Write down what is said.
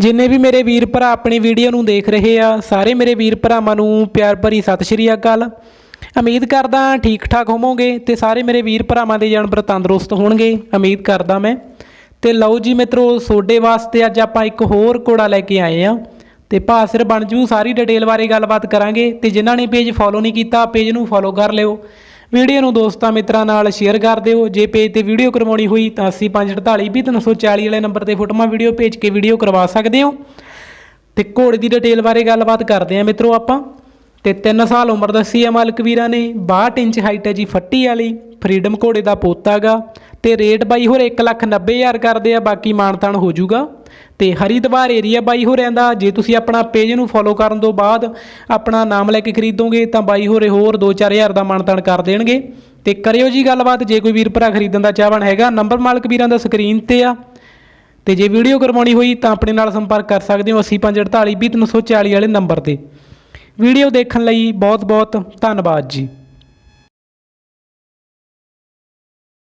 ਜਿੰਨੇ ਵੀ ਮੇਰੇ ਵੀਰ ਭਰਾ ਆਪਣੀ ਵੀਡੀਓ ਨੂੰ ਦੇਖ ਰਹੇ ਆ, ਸਾਰੇ ਮੇਰੇ ਵੀਰ ਭਰਾਵਾਂ ਨੂੰ ਪਿਆਰ ਭਰੀ ਸਤਿ ਸ਼੍ਰੀ ਅਕਾਲ। ਉਮੀਦ ਕਰਦਾ ਠੀਕ ਠਾਕ ਹੋਵੋਗੇ ਤੇ ਸਾਰੇ ਮੇਰੇ ਵੀਰ ਭਰਾਵਾਂ ਦੇ ਜਾਨਵਰ ਤੰਦਰੁਸਤ ਹੋਣਗੇ, ਉਮੀਦ ਕਰਦਾ ਮੈਂ। ਤੇ ਲਓ ਜੀ ਮਿੱਤਰੋ ਸੋਡੇ ਵਾਸਤੇ ਅੱਜ ਆਪਾਂ ਇੱਕ ਹੋਰ ਘੋੜਾ ਲੈ ਕੇ ਆਏ ਆ। ਤੇ ਭਾਸਰ ਬਣ ਜੂ, ਸਾਰੀ ਡਿਟੇਲ ਬਾਰੇ ਗੱਲਬਾਤ ਕਰਾਂਗੇ। ਤੇ ਜਿਨ੍ਹਾਂ ਨੇ ਪੇਜ ਫੋਲੋ ਨਹੀਂ ਕੀਤਾ ਪੇਜ ਨੂੰ ਫੋਲੋ ਕਰ ਲਿਓ। ਵੀਡੀਓ ਨੂੰ ਦੋਸਤਾਂ ਮਿੱਤਰਾਂ ਨਾਲ ਸ਼ੇਅਰ ਕਰ ਦਿਓ। ਜੇ ਪੇਜ ਤੇ ਵੀਡੀਓ ਕਰਵਾਉਣੀ ਹੋਈ ਤਾਂ 8548 ਵਾਲੇ ਨੰਬਰ ਤੇ ਫੋਟੋਆਂ ਵੀਡੀਓ ਭੇਜ ਕੇ ਵੀਡੀਓ ਕਰਵਾ ਸਕਦੇ ਹੋ। ਤੇ ਘੋੜੇ ਦੀ ਡਿਟੇਲ ਬਾਰੇ ਗੱਲਬਾਤ ਕਰਦੇ ਆ ਮਿੱਤਰੋ ਆਪਾਂ। ਤੇ 3 ਸਾਲ ਉਮਰ ਦੱਸੀ ਆ ਮਾਲਕ ਵੀਰਾਂ ਨੇ। 62 ਇੰਚ ਹਾਈਟ ਹੈ ਜੀ ਫੱਟੀ ਵਾਲੀ। ਫਰੀडम ਘੋੜੇ ਦਾ ਪੋਤਾਗਾ। ਤੇ ਰੇਟ ਬਾਈ ਹੋਰ 190000 ਕਰਦੇ ਆ। ਬਾਕੀ ਮਾਨਤਾਨ ਹੋ ਜਾਊਗਾ। ਤੇ ਹਰੀਦਵਾਰ ਏਰੀਆ ਬਾਈ ਹੋਰਿਆਂ ਦਾ, ਜੇ ਤੁਸੀਂ ਆਪਣਾ ਪੇਜ ਨੂੰ ਫੋਲੋ ਕਰਨ ਤੋਂ ਬਾਅਦ ਆਪਣਾ ਨਾਮ ਲੈ ਕੇ ਖਰੀਦੋਗੇ, ਤਾਂ ਬਾਈ ਹੋਰੇ ਹੋਰ 2-4000 ਦਾ ਮਾਨਤਾਨ ਕਰ ਦੇਣਗੇ। ਤੇ ਕਰਿਓ ਜੀ ਗੱਲਬਾਤ, ਜੇ ਕੋਈ ਵੀਰ ਭਰਾ ਖਰੀਦਣ ਦਾ ਚਾਹਵਣ ਹੈਗਾ ਨੰਬਰ ਮਾਲਕ ਵੀਰਾਂ ਦਾ ਸਕਰੀਨ ਤੇ ਆ। ਤੇ ਜੇ ਵੀਡੀਓ ਕਰਵਾਉਣੀ ਹੋਈ, ਤਾਂ ਆਪਣੇ ਨਾਲ ਸੰਪਰਕ ਕਰ ਸਕਦੇ ਹੋ 8548 20340 ਵਾਲੇ ਨੰਬਰ ਤੇ। ਵੀਡੀਓ ਦੇਖਣ ਲਈ ਬਹੁਤ ਬਹੁਤ ਧੰਨਵਾਦ ਜੀ।